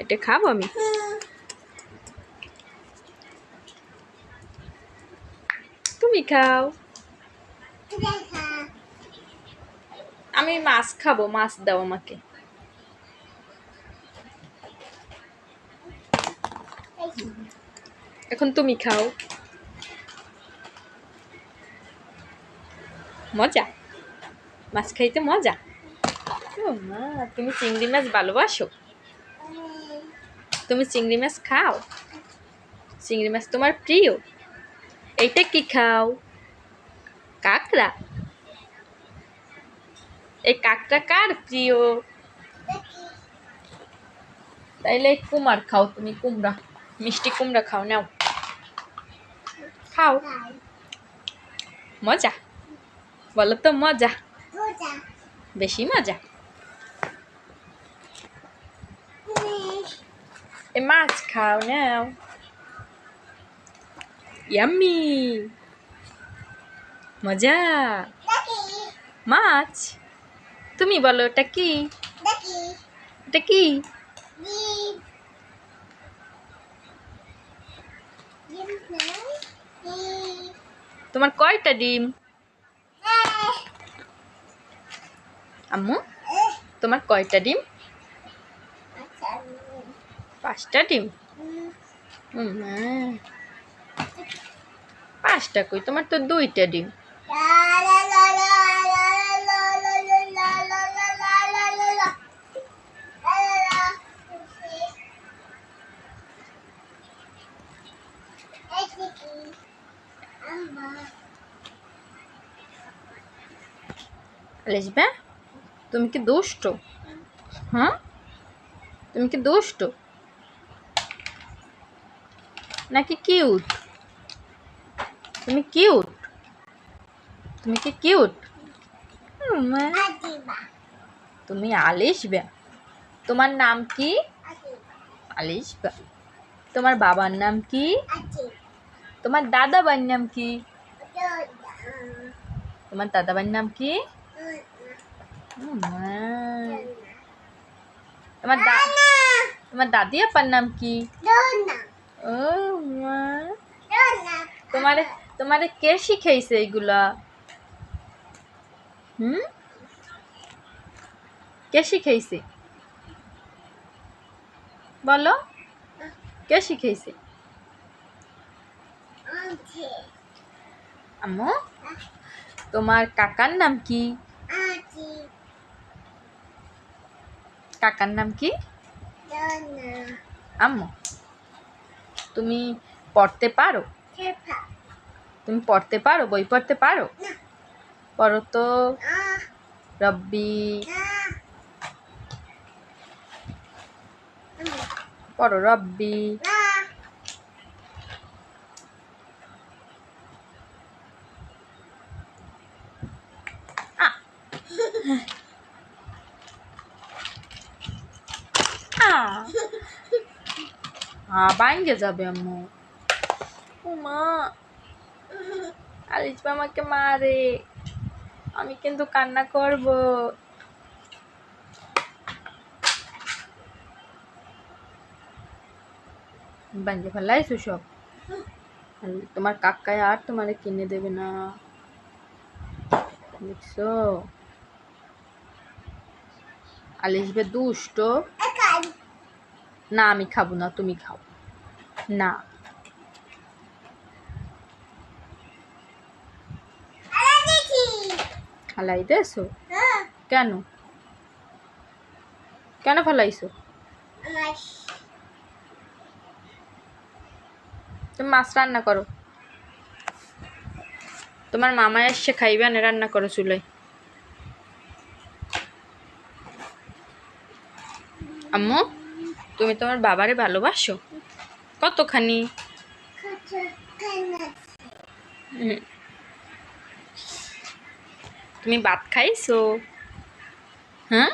এটা খাব আমি? তুমি খাও। আমি মাছ খাব, মাছ দাও আমাকে। এখন তুমি খাও। মজা। মাছ খাইতে মজা। তুমি চিংড়ি মাছ ভালোবাসো? তুমি চিংড়ি মাছ খাও? চিংড়ি মাছ তোমার প্রিয়। এটা কি খাও? কাঁকড়া? এই কাঁকড়া কার প্রিয়? তাইলে কুমার খাও তুমি কুমড়া মিষ্টি কুমড়া খাও নাও। খাও। মজা। বলো তো মজা? বেশি মজা? মাছ খাও নাও ইয়াম্মি মজা। মাছ। তুমি বলো ওটা কি? এটা কি? তোমার কয়টা ডিম? আম্মু, তোমার কয়টা ডিম? পাঁচটা ডিম? মা। পাঁচটা কই? তোমার তো দুইটা ডিম। লিসবে তুমি কি দুষ্ট? হ্যাঁ? তুমি কি দুষ্ট? নাকি কিউট? তুমি কিউট? তুমি কি কিউট? তুমি আলিসবে তোমার নাম কি? আলিসবে তোমার বাবার নাম কি? তোমার দাদাবার নাম কি? তোমার দাদাবার নাম কি? ও মা। তোমার দা তোমার দাদি আপার নাম কি? ও মা তোমারে তোমারে কে শিখাইছে এইগুলা? হুম? কে শিখাইছে? বলো। কে শিখাইছে? আম্মু তোমার কাকার নাম কি? কাকার নাম কি? আম্মু। তুমি পড়তে পারো? তুমি পড়তে পারো? বই পড়তে পারো? পড়ো তো। রব্বি। পড়ো রব্বি। আ। আ বাইঙ্গে যাবে আম্মু। ও মা। আলিজবা আমাকে মারে। আমি কিন্তু কান্না করব। বাঞ্জে ফেলাইছো সব? তোমার কাকায় আর তোমারে কিনে দেবে না। দেখছ? আলিসবে দুষ্ট। না, আমি খাব না, তুমি খাও। না। কেন? কেন ফেলাইছো? তুমি মাছ রান্না করো। তোমার মামা এসে খাইবে না রান্না করো চুলাই আম্মু? তুমি তোমার বাবারে ভালোবাসো? কতখানি। তুমি ভাত খাইছো? হ্যাঁ.